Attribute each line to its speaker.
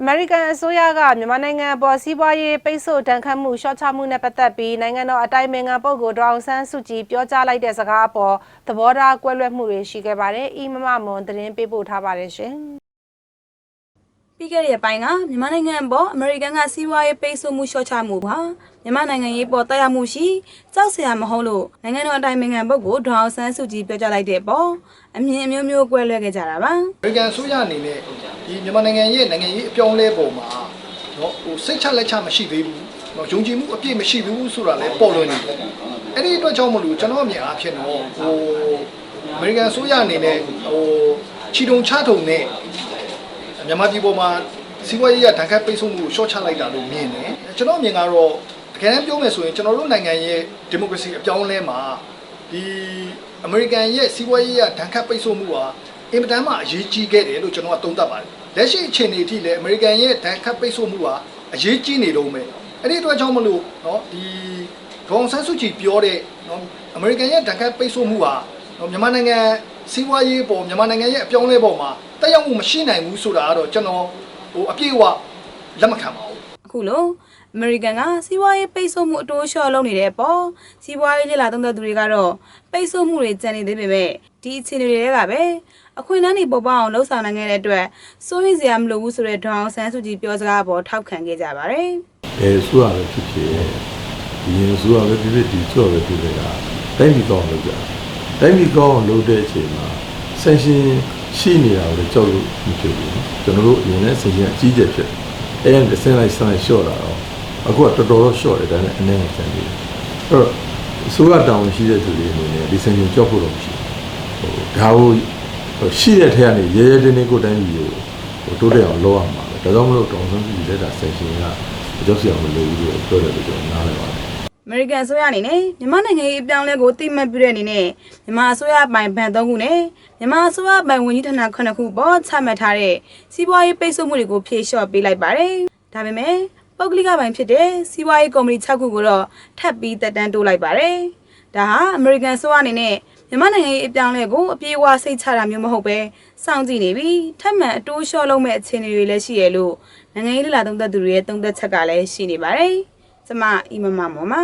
Speaker 1: အမေရိကန်အစိုးရကမြန်မာနိုင်ငံအပေါ်စီးပွားရေးပိတ်ဆို့တန်ခတ်မှုရှော့ချမှုနဲ့ပတ်သက်ပြီးနိုင်ငံတော်အတိုင်ပင်ခံပုဂ္ဂိုလ်ဒေါအောင်ဆန်းစုကြည်ပြောကြားလိုက်တဲ့စကားအပေါ်သဘောထားကွဲလွဲမှုတွေရှိခဲ့ပါတယ်။အီမမမွန်သတင်းပေးပို့ထားပါတယ်ရှင်။
Speaker 2: ပြီးခဲ့တဲ့ရက်ပိုင်းကမြန်မာနိုင်ငံပေါ်အမေရိကန်ကစီးပွားရေးပိတ်ဆို့မှုလျှော့ချမှုပါမြန်မာနိုင်ငံရေးပေါ်တက်ရောက်မှုရှိကြောက်စရာမဟုတ်လို့နိုင်ငံတော်အတိုင်ပင်ခံပုဂ္ဂိုလ်ဒေါအောင်ဆန်းစုကြည်ပြောကြားလိုက်တဲ့ပေါ်အမြင်အမျိုးမျိုးကွဲလွဲခဲ့ကြတာပါ
Speaker 3: အမေရိကန်ဆိုရအနေနဲ့ဒီမြန်မာနိုင်ငံရဲ့နိုင်ငံရေးအပြောင်းအလဲပုံမှာနော်ဟိုစိတ်ချလက်ချမရှိသေးဘူးနော်ယုံကြည်မှုအပြည့်မရှိဘူးဆိုတာလည်းပေါ်လွင်နေတယ်အဲ့ဒီအတွက်ကြောင့်မလို့ကျွန်တော်အမြင်အားဖြင့်တော့ဟိုအမေရိကန်ဆိုရအနေနဲ့ဟိုခြီတုံချထုံနဲ့ မြန်မာပြည်ပေါ်မှာစီးပွားရေးရဒဏ်ခတ်ပိတ်ဆို့မှုကိုရှော့ချလိုက်တာလို့မြင်တယ်ကျွန်တော်အမြင်ကတော့တကယ်တမ်းပြောမယ်ဆိုရင်ကျွန်တော်တို့နိုင်ငံရဲ့ဒီမိုကရေစီအပြောင်းအလဲမှာဒီအမေရိကန်ရဲ့စီးပွားရေးရဒဏ်ခတ်ပိတ်ဆို့မှုဟာ အင်မတန်မှအရေးကြီးခဲ့တယ်လို့ကျွန်တော်ကသုံးသပ်ပါတယ်လက်ရှိအခြေအနေအထိလည်းအမေရိကန်ရဲ့ဒဏ်ခတ်ပိတ်ဆို့မှုဟာအရေးကြီးနေတော့မယ်အဲ့ဒီအတွက်ကြောင့်မလို့เนาะဒီဒေါအောင်ဆန်းစုကြည်ပြောတဲ့เนาะအမေရိကန်ရဲ့ဒဏ်ခတ်ပိတ်ဆို့မှုဟာเนาะ မြန်မာနိုင်ငံစီးပွားရေးပေါ်မြန်မာနိုင်ငံရဲ့အပြောင်းအလဲပေါ်မှာတက်ရောက်မှုမရှိနိုင်ဘူးဆိုတာကတော့ကျွန်တော်ဟိုအပြည့်အဝလက်မခံပါဘူး
Speaker 2: အခုလိုအမေရိကန်ကစီးပွားရေးပိတ်ဆို့မှုအတိုးလျှော့လုပ်နေတဲ့ပေါ်စီးပွားရေးလေလာသုံးသက်သူတွေကတော့ပိတ်ဆို့မှုတွေကြံနေသေးပေမဲ့ဒီအခြေအနေတွေကပဲအခွင့်အလမ်းတွေပေါ်ပေါအောင်လှုပ်ဆောင်နိုင်ခဲ့တဲ့အတွက်စိုးရိမ်စရာမလိုဘူးဆိုတဲ့ဒေါအောင်ဆန်းစုကြည်ပြောစကားပေါ်ထောက်ခံခဲ့ကြပါတယ်
Speaker 4: အဲဆိုရပဲဖြစ်ဖြစ်ဒီရင်ဆိုရပဲဖြစ်ဖြစ်ဒီဆိုရပဲဖြစ်ဖြစ်ကတိုင်းပြည်ကောင်းလို့ကြာ တိုင်းပြည်ကောင်းအောင်လုပ်တဲ့အချိန်မှာဆန်ရှင်ရှိနေတာကိုလည်းကြောက်လို့မဖြစ်ဘူးကျွန်တော်တို့အရင်နဲ့ဆန်ရှင်အကြီးကျယ်ဖြစ်အဲဒါကဆန်လိုက်ဆန်လိုက်ရှော့လာတော့အခုကတော်တော်တော့ရှော့တယ်ဒါနဲ့အနေနဲ့ဆန်တယ်အဲ့တော့ဆိုရတောင်းရှိတဲ့သူတွေအနေနဲ့ဒီဆန်ရှင်ကြောက်ဖို့တော့မရှိဘူးဟိုဒါကိုဟိုရှိတဲ့ထက်ကနေရဲရဲတင်းတင်းကိုတိုင်းပြည်ကိုဟိုတိုးတက်အောင်လုပ်ရမှာပဲဒါကြောင့်မလို့တောင်းဆန်းပြည်လက်တာဆန်ရှင်ကအကြောက်စရာမလိုဘူးလို့ပြောတယ်လို့ကျွန်တော်နားလည်ပါတယ်
Speaker 2: အမေရိကန်အစိုးရအနေနဲ့မြန်မာနိုင်ငံရေးအပြောင်းအလဲကိုတိမှတ်ပြုတဲ့အနေနဲ့မြန်မာအစိုးရပိုင်ဗန်၃ခုနဲ့မြန်မာအစိုးရပိုင်ဝန်ကြီးဌာန9ခုပေါ်ချမှတ်ထားတဲ့စီးပွားရေးပိတ်ဆို့မှုတွေကိုဖြေလျှော့ပေးလိုက်ပါတယ်။ဒါပေမဲ့ပုဂ္ဂလိကပိုင်ဖြစ်တဲ့စီးပွားရေးကုမ္ပဏီ6ခုကိုတော့ထပ်ပြီးတက်တန်းတိုးလိုက်ပါတယ်။ဒါဟာအမေရိကန်အစိုးရအနေနဲ့မြန်မာနိုင်ငံရေးအပြောင်းအလဲကိုအပြေအဝစိတ်ချတာမျိုးမဟုတ်ပဲစောင့်ကြည့်နေပြီးထပ်မံအတိုးလျှော့လုပ်မဲ့အခြေအနေတွေလည်းရှိရလို့နိုင်ငံရေးလှလာသုံးသက်သူတွေရဲ့သုံးသက်ချက်ကလည်းရှိနေပါတယ်။ ကျမအီမမမော်ပါ